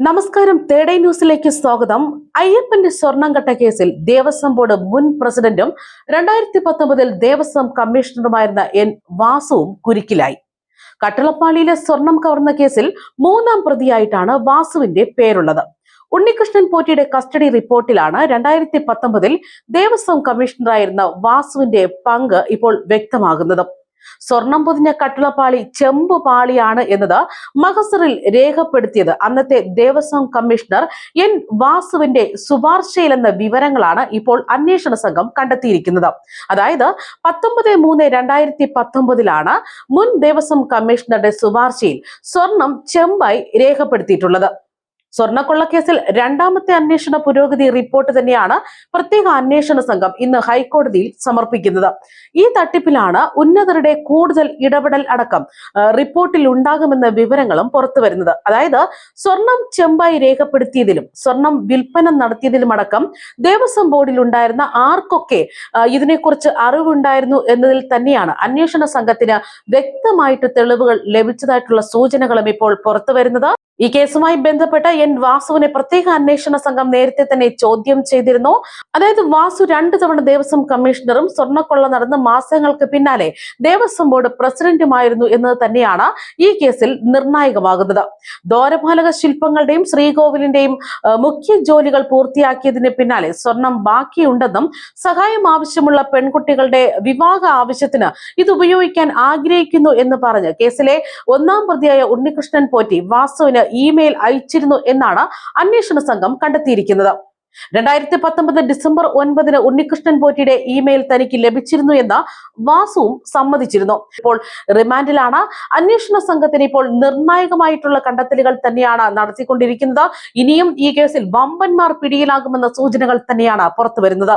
നമസ്കാരം തേടൈ ന്യൂസിലേക്ക് സ്വാഗതം. അയ്യപ്പന്റെ സ്വർണം കട്ട കേസിൽ ദേവസ്വം ബോർഡ് മുൻ പ്രസിഡന്റും രണ്ടായിരത്തി പത്തൊമ്പതിൽ ദേവസ്വം കമ്മീഷണറുമായിരുന്ന എൻ വാസുവും കുരുക്കിലായി. കട്ടളപ്പാളിയിലെ സ്വർണം കവർന്ന കേസിൽ മൂന്നാം പ്രതിയായിട്ടാണ് വാസുവിന്റെ പേരുള്ളത്. ഉണ്ണികൃഷ്ണൻ പോറ്റിയുടെ കസ്റ്റഡി റിപ്പോർട്ടിലാണ് രണ്ടായിരത്തി പത്തൊമ്പതിൽ ദേവസ്വം കമ്മീഷണറായിരുന്ന വാസുവിന്റെ പങ്ക് ഇപ്പോൾ വ്യക്തമാകുന്നത്. സ്വർണം പൊതിഞ്ഞ കട്ടിളപ്പാളി ചെമ്പ് പാളിയാണ് എന്നത് മഹസറിൽ രേഖപ്പെടുത്തിയത്. അന്നത്തെ ദേവസ്വം കമ്മീഷണർ എൻ വാസുവിന്റെ ശുപാർശയിലെന്ന വിവരങ്ങളാണ് ഇപ്പോൾ അന്വേഷണ സംഘം കണ്ടെത്തിയിരിക്കുന്നത്. അതായത് പത്തൊമ്പത് മൂന്ന് രണ്ടായിരത്തി പത്തൊമ്പതിലാണ് മുൻ ദേവസ്വം കമ്മീഷണറുടെ ശുപാർശയിൽ സ്വർണം ചെമ്പായി രേഖപ്പെടുത്തിയിട്ടുള്ളത്. സ്വർണക്കൊള്ളക്കേസിൽ രണ്ടാമത്തെ അന്വേഷണ പുരോഗതി റിപ്പോർട്ട് തന്നെയാണ് പ്രത്യേക അന്വേഷണ സംഘം ഇന്ന് ഹൈക്കോടതിയിൽ സമർപ്പിക്കുന്നത്. ഈ തട്ടിപ്പിലാണ് ഉന്നതരുടെ കൂടുതൽ ഇടപെടൽ അടക്കം റിപ്പോർട്ടിൽ ഉണ്ടാകുമെന്ന വിവരങ്ങളും പുറത്തു വരുന്നത്. അതായത് സ്വർണം ചെമ്പായി രേഖപ്പെടുത്തിയതിലും സ്വർണം വിൽപ്പന നടത്തിയതിലും അടക്കം ദേവസ്വം ബോർഡിൽ ഉണ്ടായിരുന്ന ആർക്കൊക്കെ ഇതിനെക്കുറിച്ച് അറിവുണ്ടായിരുന്നു എന്നതിൽ തന്നെയാണ് അന്വേഷണ സംഘത്തിന് വ്യക്തമായിട്ട് തെളിവുകൾ ലഭിച്ചതായിട്ടുള്ള സൂചനകളും ഇപ്പോൾ പുറത്തു വരുന്നത്. ഈ കേസുമായി ബന്ധപ്പെട്ട എൻ വാസുവിനെ പ്രത്യേക അന്വേഷണ സംഘം നേരത്തെ തന്നെ ചോദ്യം ചെയ്തിരുന്നു. അതായത് വാസു രണ്ടു തവണ ദേവസ്വം കമ്മീഷണറും സ്വർണക്കൊള്ള നടന്ന മാസങ്ങൾക്ക് പിന്നാലെ ദേവസ്വം ബോർഡ് പ്രസിഡന്റുമായിരുന്നു എന്നത് തന്നെയാണ് ഈ കേസിൽ നിർണായകമാകുന്നത്. ദോരപാലക ശില്പങ്ങളുടെയും ശ്രീകോവിലിന്റെയും മുഖ്യ ജോലികൾ പൂർത്തിയാക്കിയതിന് പിന്നാലെ സ്വർണം ബാക്കിയുണ്ടെന്നും സഹായം ആവശ്യമുള്ള പെൺകുട്ടികളുടെ വിവാഹ ആവശ്യത്തിന് ഇത് ഉപയോഗിക്കാൻ ആഗ്രഹിക്കുന്നു എന്ന് പറഞ്ഞ് കേസിലെ ഒന്നാം പ്രതിയായ ഉണ്ണികൃഷ്ണൻ പോറ്റി വാസുവിന് ഇമെയിൽ അയച്ചിരുന്നു എന്നാണ് അന്വേഷണ സംഘം കണ്ടെത്തിയിരിക്കുന്നത്. രണ്ടായിരത്തി പത്തൊമ്പത് ഡിസംബർ ഒൻപതിന് ഉണ്ണികൃഷ്ണൻ പോറ്റിയുടെ ഇമെയിൽ തനിക്ക് ലഭിച്ചിരുന്നു എന്ന് വാസുവും സമ്മതിച്ചിരുന്നു. ഇപ്പോൾ റിമാൻഡിലാണ് അന്വേഷണ സംഘത്തിന് ഇപ്പോൾ നിർണായകമായിട്ടുള്ള കണ്ടെത്തലുകൾ തന്നെയാണ് നടത്തിക്കൊണ്ടിരിക്കുന്നത്. ഇനിയും ഈ കേസിൽ വമ്പന്മാർ പിടിയിലാകുമെന്ന സൂചനകൾ തന്നെയാണ് പുറത്തു വരുന്നത്